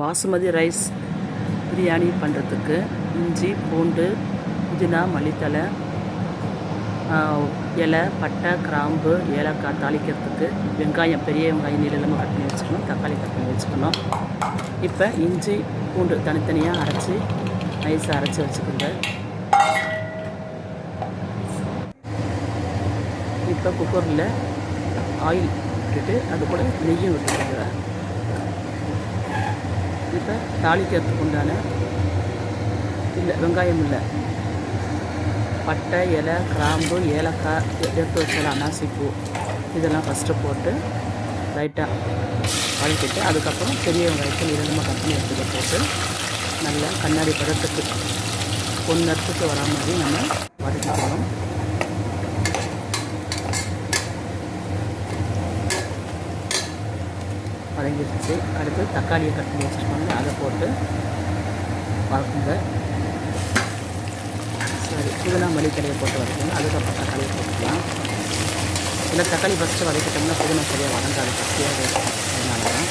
Basmati rice biryani பண்ணுறதுக்கு இஞ்சி பூண்டு புதினா மல்லித்தழை இலை பட்டை கிராம்பு ஏலக்காய் தாளிக்கிறதுக்கு வெங்காயம் பெரிய வெங்காயம் நீளமாக கட் பண்ணி வச்சுக்கணும். தக்காளி கட் பண்ணி வச்சுக்கணும். இப்போ இஞ்சி பூண்டு தனித்தனியாக அரைச்சி நைஸாக அரைச்சி வச்சுக்கோங்க. இப்போ குக்கரில் ஆயில் விட்டுட்டு அது கூட நெய்யும் விட்டுக்கோங்க. இப்போ தாளிக்கிறதுக்கு உண்டான இல்லை வெங்காயம் இல்லை. பட்டை இலை கிராம்பு ஏலக்காய் எடுத்து வச்சலாம் அன்னாசிப்பூ. இதெல்லாம் ஃபஸ்ட்டு போட்டு லைட்டாக வதக்கிட்டு அதுக்கப்புறம் பெரிய வெங்காயத்தில் இரண்டுமா கட் பண்ணி எடுத்துக்க போட்டு நல்லா கண்ணாடி பதத்துக்கு பொன்னத்துக்கு வரா மாதிரி நம்ம வதக்கிக்கணும். வதங்கிடுச்சு அடுத்து தக்காளியை கட் பண்ணி வச்சுருக்கோங்க அதை போட்டு வளர்க்குங்க சரி புதினா மல்லிக்கடையை போட்டு வதக்கணும் அதுக்கப்புறம் தக்காளியை போட்டுக்கலாம். இல்லை தக்காளி ஃபஸ்ட்டு வதக்கிட்டோம்னா புதினா சரியாக வதங்காது. பச்சையாக அதனால தான்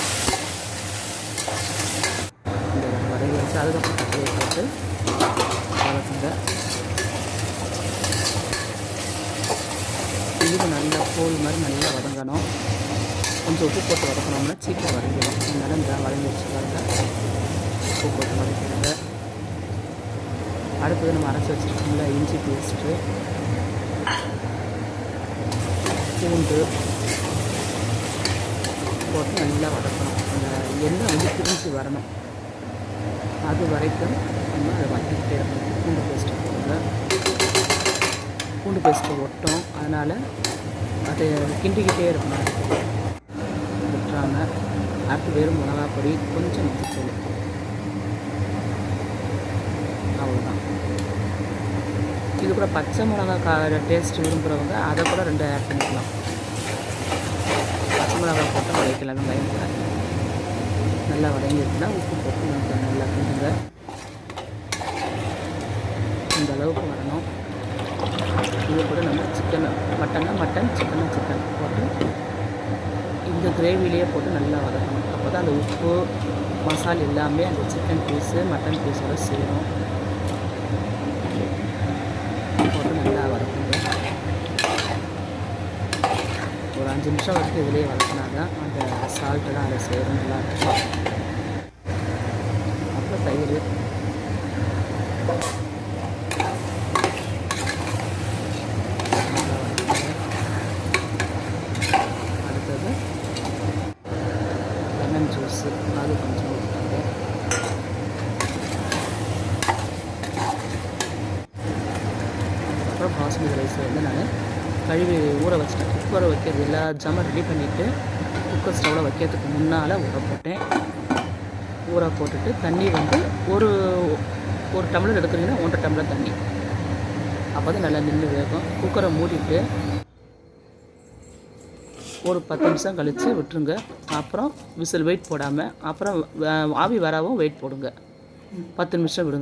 இந்த வதங்கி வச்சு அதுக்கப்புறம் தக்காளியை போட்டு வளர்க்குங்க இதுக்கு நல்லா கோல் மாதிரி நல்லா வதங்கணும். கொஞ்சம் உப்பு போட்டு வதக்கணும்னா சீக்கிரம் வதங்கிடும். அதனால இந்த வதங்கி பாருங்க. உப்பு போட்டு வதக்கிடுங்க அடுத்தது நம்ம அரைச்சி வச்சுருக்கோம்ல இஞ்சி பேஸ்ட்டு பூண்டு போட்டு நல்லா வதக்கணும். அந்த எண்ணெய் வந்து பிரிஞ்சு வரணும். அது வரைக்கும் நம்ம அதை வதக்கிட்டே இருக்கணும். பூண்டு பேஸ்ட்டு போடுங்க. பூண்டு பேஸ்ட்டு ஒட்டும் அதனால் அதை கிண்டிக்கிட்டே இருக்கணும். சேர்க்காம அடுத்து வெறும் மிளகா பொடி கொஞ்சம் மஞ்சள் அவ்வளோதான் இது கூட பச்சை மிளகா கா டேஸ்ட் விரும்புகிறவங்க அதை கூட ரெண்டு ஆட் பண்ணிக்கலாம். பச்சை மிளகா போட்டு வதக்கலாம் வெங்காயம் நல்லா வதங்கிடுச்சுன்னா உப்பு போட்டு நம்ம நல்லா கிண்டுங்க இந்த அளவுக்கு வரணும். இது கூட நம்ம சிக்கனை மட்டன்னா மட்டன் சிக்கனை சிக்கன் போட்டு இந்த கிரேவிலேயே போட்டு நல்லா வதக்கணும். அப்போ தான் அந்த உப்பு மசால் எல்லாமே அந்த சிக்கன் பீஸு மட்டன் பீஸோட சேரும். போட்டு நல்லா வதக்குங்க. ஒரு அஞ்சு நிமிஷம் வரைக்கும் இதிலேயே வதக்கினா தான் அந்த சால்ட்டெல்லாம் அதை சேரும் நல்லா இருக்கும். அப்புறம் தயிர் நல்லா வதக்குங்க. அடுத்தது லெமன் ஜூஸு அது கொஞ்சம் ஊற்றுங்க அப்புறம் பாஸ்மதி ரைஸை வந்து நான் கழுவி ஊற வச்சிட்டேன். குக்கரை வைக்கிறது எல்லா ஜாமான் ரெடி பண்ணிவிட்டு குக்கர் ஸ்டவ்வில் வைக்கிறதுக்கு முன்னால் ஊற போட்டேன். ஊற போட்டுட்டு தண்ணி வந்து ஒரு ஒரு டம்ளர் எடுக்கிறீங்கன்னா ஒன்றரை டம்ளர் தண்ணி. அப்போ தான் நல்லா நின்று வேகும். குக்கரை மூடிட்டு ஒரு பத்து நிமிஷம் கழித்து விட்டுருங்க. அப்புறம் விசில் வெயிட் போடாமல் அப்புறம் ஆவி வரவும் வெயிட் போடுங்க. பத்து நிமிஷம் விடுங்க.